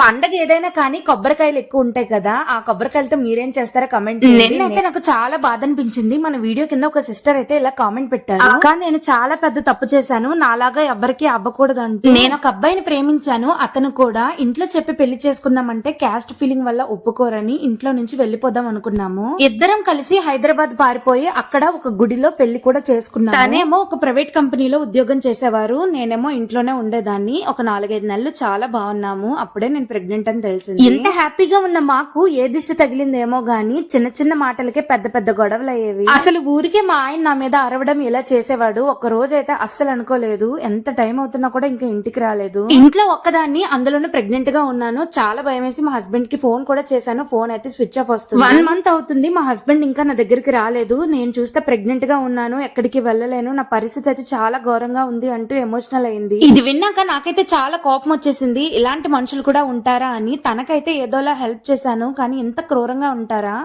పండగ ఏదైనా కానీ కొబ్బరికాయలు ఎక్కువ ఉంటాయి కదా ఆ కొబ్బరికాయలతో మీరేం చేస్తారో కమెంట్ నిన్నైతే నాకు చాలా బాధ అనిపించింది మన వీడియో కింద ఒక సిస్టర్ అయితే ఇలా కామెంట్ పెట్టారు. అక్క నేను చాలా పెద్ద తప్పు చేశాను. నాలాగా ఎవ్వరికి అవ్వకూడదు అంటూ నేను ఒక అబ్బాయిని ప్రేమించాను. అతను కూడా ఇంట్లో చెప్పి పెళ్ళి చేసుకుందామంటే క్యాస్ట్ ఫీలింగ్ వల్ల ఒప్పుకోరని ఇంట్లో నుంచి వెళ్ళిపోదాం అనుకున్నాము. ఇద్దరం కలిసి హైదరాబాద్ పారిపోయి అక్కడ ఒక గుడిలో పెళ్ళి కూడా చేసుకున్నాము. తనేమో ఒక ప్రైవేట్ కంపెనీలో ఉద్యోగం చేసేవారు. నేనేమో ఇంట్లోనే ఉండేదాన్ని. ఒక నాలుగైదు నెలలు చాలా బాగున్నాము. అప్పుడే నేను ప్రెగ్నెంట్ అని తెలిసింది. ఇంత హ్యాపీగా ఉన్న మాకు ఏ దిష్టి తగిలిందేమో గాని చిన్న చిన్న మాటలకే పెద్ద పెద్ద గొడవలు అయ్యేవి అసలు ఊరికే మా ఆయన నా మీద అరవడం ఇలా చేసేవాడు. ఒక రోజు అయితే అస్సలు అనుకోలేదు. ఎంత టైం అవుతున్నా కూడా ఇంకా ఇంటికి రాలేదు. ఇంట్లో ఒక్కదాన్ని అందులోనే ప్రెగ్నెంట్గా ఉన్నాను. చాలా భయం వేసి మా హస్బెండ్కి ఫోన్ కూడా చేశాను. ఫోన్ అయితే స్విచ్ ఆఫ్ వస్తుంది. వన్ మంత్ అవుతుంది. మా హస్బెండ్ ఇంకా నా దగ్గరికి రాలేదు. నేను చూస్తే ప్రెగ్నెంట్గా ఉన్నాను. ఎక్కడికి వెళ్ళలేను. నా పరిస్థితి అయితే చాలా ఘోరంగా ఉంది అంటూ ఎమోషనల్ అయింది. ఇది విన్నాక నాకైతే చాలా కోపం వచ్చేసింది. ఇలాంటి మనుషులు కూడా ఉంటారా అని తనకైతే ఏదోలా హెల్ప్ చేశాను. కానీ ఇంత క్రూరంగా ఉంటారా?